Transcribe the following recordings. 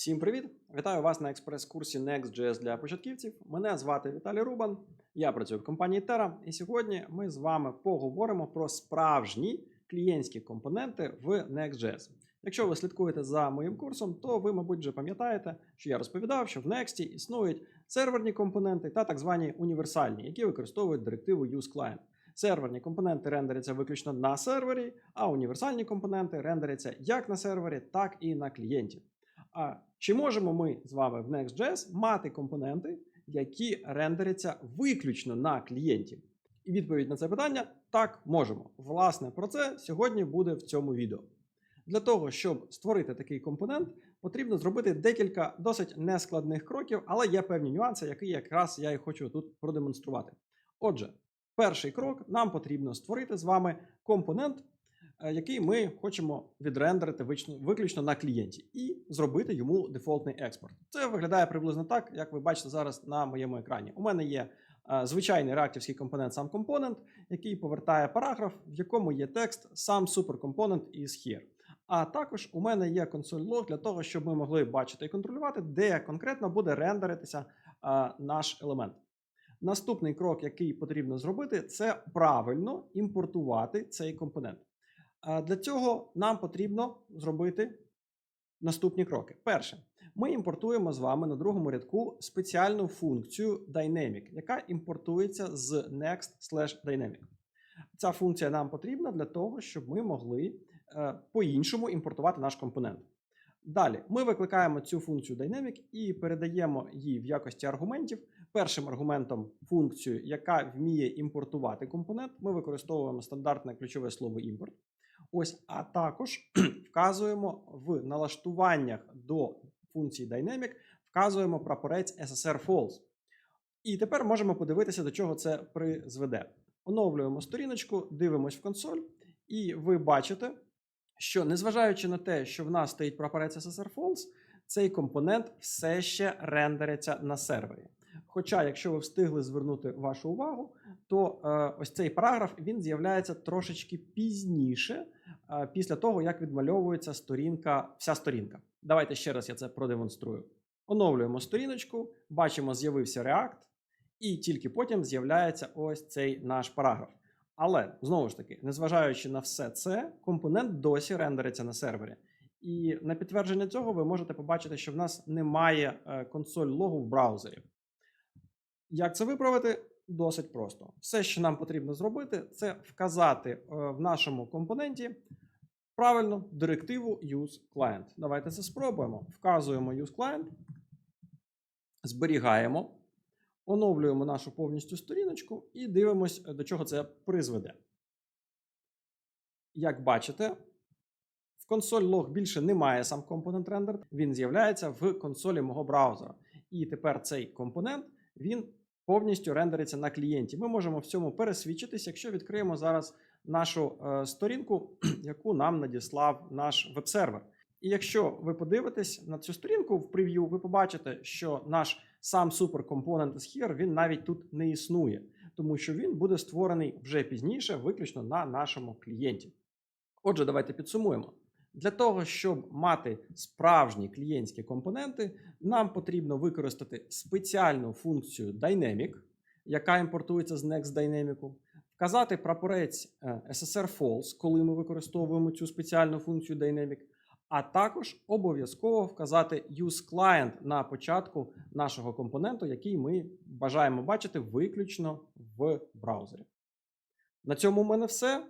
Всім привіт! Вітаю вас на експрес-курсі Next.js для початківців. Мене звати Віталій Рубан. Я працюю в компанії Terra, і сьогодні ми з вами поговоримо про справжні клієнтські компоненти в Next.js. Якщо ви слідкуєте за моїм курсом, то ви, мабуть, вже пам'ятаєте, що я розповідав, що в Next існують серверні компоненти та так звані універсальні, які використовують директиву useClient. Серверні компоненти рендеряться виключно на сервері, а універсальні компоненти рендеряться як на сервері, так і на клієнті. А чи можемо ми з вами в Next.js мати компоненти, які рендеряться виключно на клієнті? І відповідь на це питання так можемо. Власне, про це сьогодні буде в цьому відео. Для того, щоб створити такий компонент, потрібно зробити декілька досить нескладних кроків, але є певні нюанси, які якраз я і хочу тут продемонструвати. Отже, перший крок нам потрібно створити з вами компонент, який ми хочемо відрендерити виключно на клієнті, і зробити йому дефолтний експорт. Це виглядає приблизно так, як ви бачите зараз на моєму екрані. У мене є е, звичайний реактівський компонент сам компонент, який повертає параграф, в якому є текст сам суперкомпонент is here. А також у мене є консоль лог для того, щоб ми могли бачити і контролювати, де конкретно буде рендеритися е, наш елемент. Наступний крок, який потрібно зробити, це правильно імпортувати цей компонент. Для цього нам потрібно зробити наступні кроки. Перше, ми імпортуємо з вами на другому рядку спеціальну функцію Dynamic, яка імпортується з next/dynamic. Ця функція нам потрібна для того, щоб ми могли е, по-іншому імпортувати наш компонент. Далі ми викликаємо цю функцію Dynamic і передаємо її в якості аргументів. Першим аргументом функцію, яка вміє імпортувати компонент, ми використовуємо стандартне ключове слово імпорт. Ось, а також вказуємо в налаштуваннях до функції Dynamic, вказуємо прапорець SSR false. І тепер можемо подивитися, до чого це призведе. Оновлюємо сторіночку, дивимось в консоль, і ви бачите, що незважаючи на те, що в нас стоїть прапорець SSR false, цей компонент все ще рендериться на сервері. Хоча, якщо ви встигли звернути вашу увагу, то е, ось цей параграф він з'являється трошечки пізніше, е, після того, як відмальовується сторінка, вся сторінка. Давайте ще раз я це продемонструю. Оновлюємо сторіночку, бачимо, з'явився React, і тільки потім з'являється ось цей наш параграф. Але знову ж таки, незважаючи на все це, компонент досі рендериться на сервері. І на підтвердження цього ви можете побачити, що в нас немає е, консоль логу в браузері. Як це виправити? Досить просто. Все, що нам потрібно зробити, це вказати е, в нашому компоненті правильно директиву useClient. Давайте це спробуємо. Вказуємо useClient, зберігаємо, оновлюємо нашу повністю сторіночку і дивимось, до чого це призведе. Як бачите, в консоль log більше немає сам компонент render, він з'являється в консолі мого браузера. І тепер цей компонент він повністю рендериться на клієнті. Ми можемо в цьому пересвідчитись, якщо відкриємо зараз нашу е, сторінку, яку нам надіслав наш веб-сервер. І якщо ви подивитесь на цю сторінку в прев'ю, ви побачите, що наш сам суперкомпонент here, він навіть тут не існує, тому що він буде створений вже пізніше, виключно на нашому клієнті. Отже, давайте підсумуємо. Для того, щоб мати справжні клієнтські компоненти, нам потрібно використати спеціальну функцію Dynamic, яка імпортується з Next Dynamic, вказати прапорець е, SSR False, коли ми використовуємо цю спеціальну функцію Dynamic, а також обов'язково вказати useClient на початку нашого компоненту, який ми бажаємо бачити виключно в браузері. На цьому в мене все.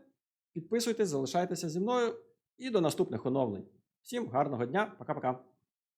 Підписуйтесь, залишайтеся зі мною і до наступних оновлень. Всім гарного дня, пока-пока.